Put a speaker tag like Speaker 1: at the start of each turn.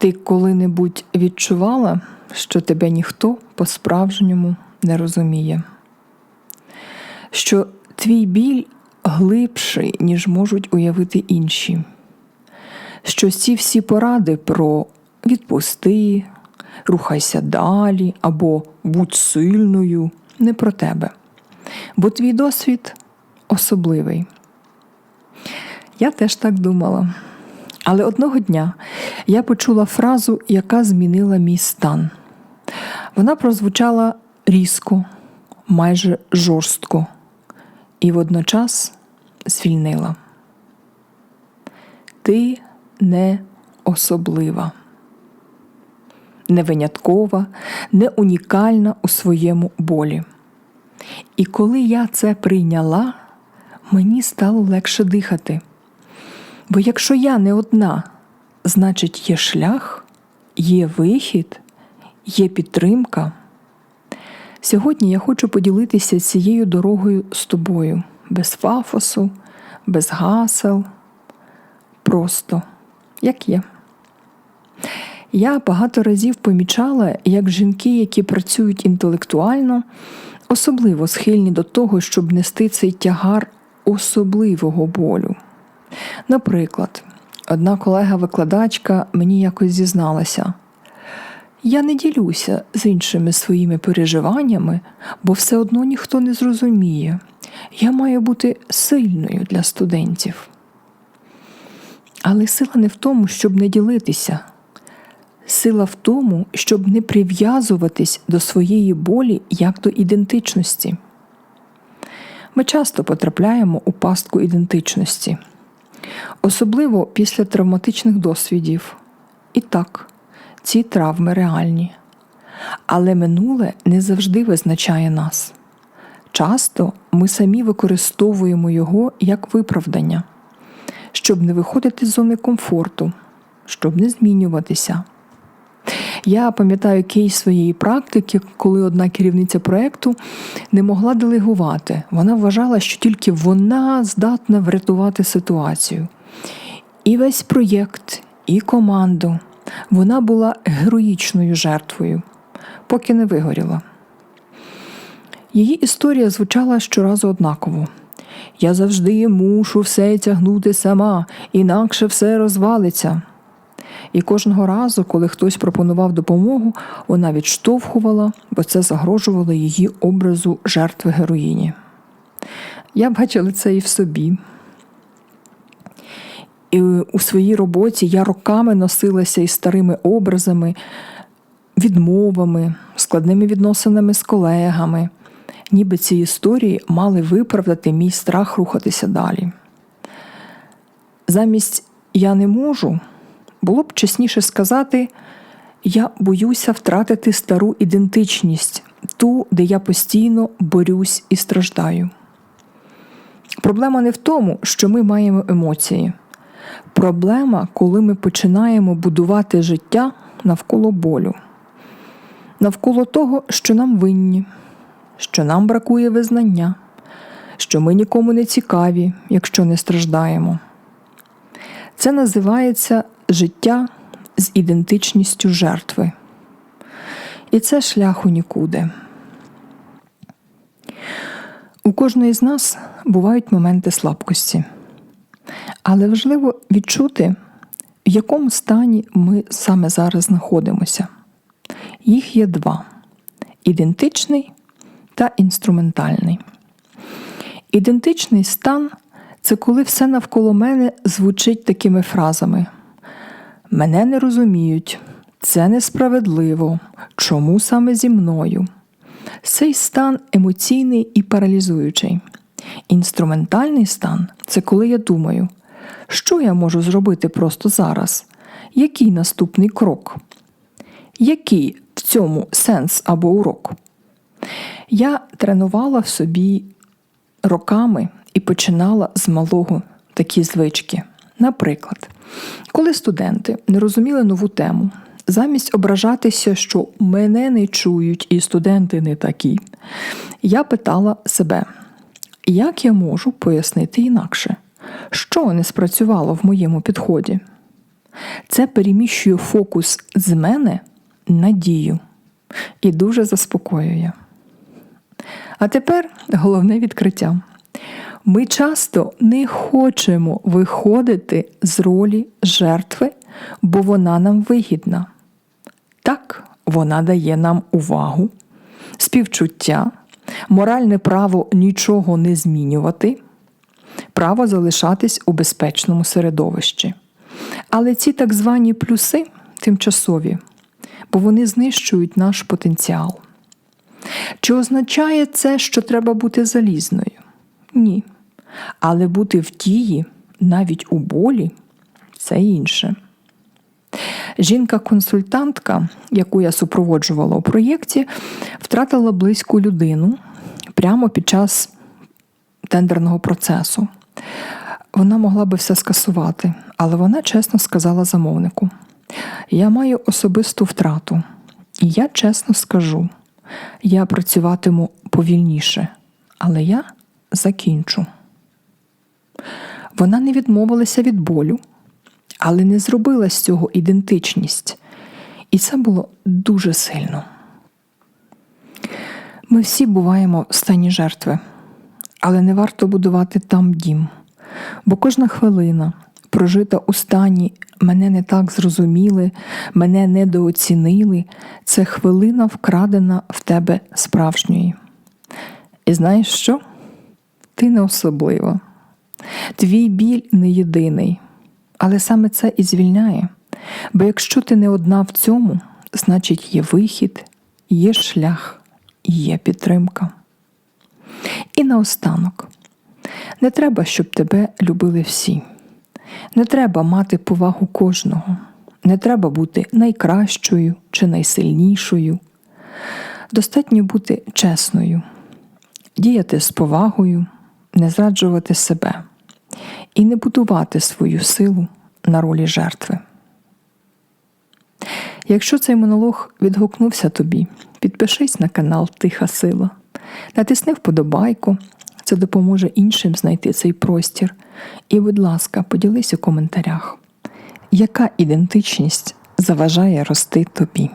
Speaker 1: Ти коли-небудь відчувала, що тебе ніхто по-справжньому не розуміє, що твій біль глибший, ніж можуть уявити інші, що ці всі поради про відпусти, рухайся далі або будь сильною не про тебе, бо твій досвід особливий. Я теж так думала. Але одного дня я почула фразу, яка змінила мій стан. Вона прозвучала різко, майже жорстко, і водночас звільнила. Ти не особлива, не виняткова, не унікальна у своєму болі. І коли я це прийняла, мені стало легше дихати. Бо якщо я не одна, значить є шлях, є вихід, є підтримка. Сьогодні я хочу поділитися цією дорогою з тобою, без фафосу, без гасел, просто як є. Я багато разів помічала, як жінки, які працюють інтелектуально, особливо схильні до того, щоб нести цей тягар особливого болю. Наприклад, одна колега-викладачка мені якось зізналася. Я не ділюся з іншими своїми переживаннями, бо все одно ніхто не зрозуміє. Я маю бути сильною для студентів. Але сила не в тому, щоб не ділитися. Сила в тому, щоб не прив'язуватись до своєї болі як до ідентичності. Ми часто потрапляємо у пастку ідентичності, особливо після травматичних досвідів. І так, ці травми реальні. Але минуле не завжди визначає нас. Часто ми самі використовуємо його як виправдання, щоб не виходити з зони комфорту, щоб не змінюватися. Я пам'ятаю кейс своєї практики, коли одна керівниця проєкту не могла делегувати. Вона вважала, що тільки вона здатна врятувати ситуацію. І весь проєкт, і команду вона була героїчною жертвою, поки не вигоріла. Її історія звучала щоразу однаково. Я завжди мушу все тягнути сама, інакше все розвалиться. І кожного разу, коли хтось пропонував допомогу, вона відштовхувала, бо це загрожувало її образу жертви героїні. Я бачила це і в собі. І у своїй роботі я роками носилася із старими образами, відмовами, складними відносинами з колегами, ніби ці історії мали виправдати мій страх рухатися далі. Замість я не можу, було б чесніше сказати, я боюся втратити стару ідентичність, ту, де я постійно борюсь і страждаю. Проблема не в тому, що ми маємо емоції. Проблема, коли ми починаємо будувати життя навколо болю, навколо того, що нам винні, що нам бракує визнання, що ми нікому не цікаві, якщо не страждаємо. Це називається життя з ідентичністю жертви. І це шлях у нікуди. У кожної з нас бувають моменти слабкості. Але важливо відчути, в якому стані ми саме зараз знаходимося. Їх є два: ідентичний та інструментальний. Ідентичний стан це коли все навколо мене звучить такими фразами: Мене не розуміють, це несправедливо, чому саме зі мною. Цей стан емоційний і паралізуючий. Інструментальний стан це коли я думаю, що я можу зробити просто зараз? Який наступний крок? Який в цьому сенс або урок? Я тренувала в собі роками і починала з малого такі звички. Наприклад, коли студенти не розуміли нову тему, замість ображатися, що мене не чують і студенти не такі, я питала себе, як я можу пояснити інакше, що не спрацювало в моєму підході? Це переміщує фокус з мене на дію і дуже заспокоює. А тепер головне відкриття. Ми часто не хочемо виходити з ролі жертви, бо вона нам вигідна. Так, вона дає нам увагу, співчуття, моральне право нічого не змінювати, право залишатись у безпечному середовищі. Але ці так звані плюси тимчасові, бо вони знищують наш потенціал. Чи означає це, що треба бути залізною? Ні. Але бути в дії, навіть у болі, це інше. Жінка-консультантка, яку я супроводжувала у проєкті, втратила близьку людину прямо під час тендерного процесу. Вона могла би все скасувати, але вона чесно сказала замовнику: Я маю особисту втрату, і я чесно скажу, я працюватиму повільніше, але я закінчу. Вона не відмовилася від болю, але не зробила з цього ідентичність. І це було дуже сильно. Ми всі буваємо в стані жертви, але не варто будувати там дім, бо кожна хвилина, прожита у стані мене не так зрозуміли, мене недооцінили, це хвилина вкрадена в тебе справжньої. І знаєш що? Ти не особлива. Твій біль не єдиний, але саме це і звільняє. Бо якщо ти не одна в цьому, значить є вихід, є шлях, є підтримка. І наостанок, не треба, щоб тебе любили всі. Не треба мати повагу кожного, не треба бути найкращою чи найсильнішою. Достатньо бути чесною, діяти з повагою, не зраджувати себе і не будувати свою силу на ролі жертви. Якщо цей монолог відгукнувся тобі, підпишись на канал Тиха Сила, натисни вподобайку, це допоможе іншим знайти цей простір. І, будь ласка, поділись у коментарях, яка ідентичність заважає рости тобі.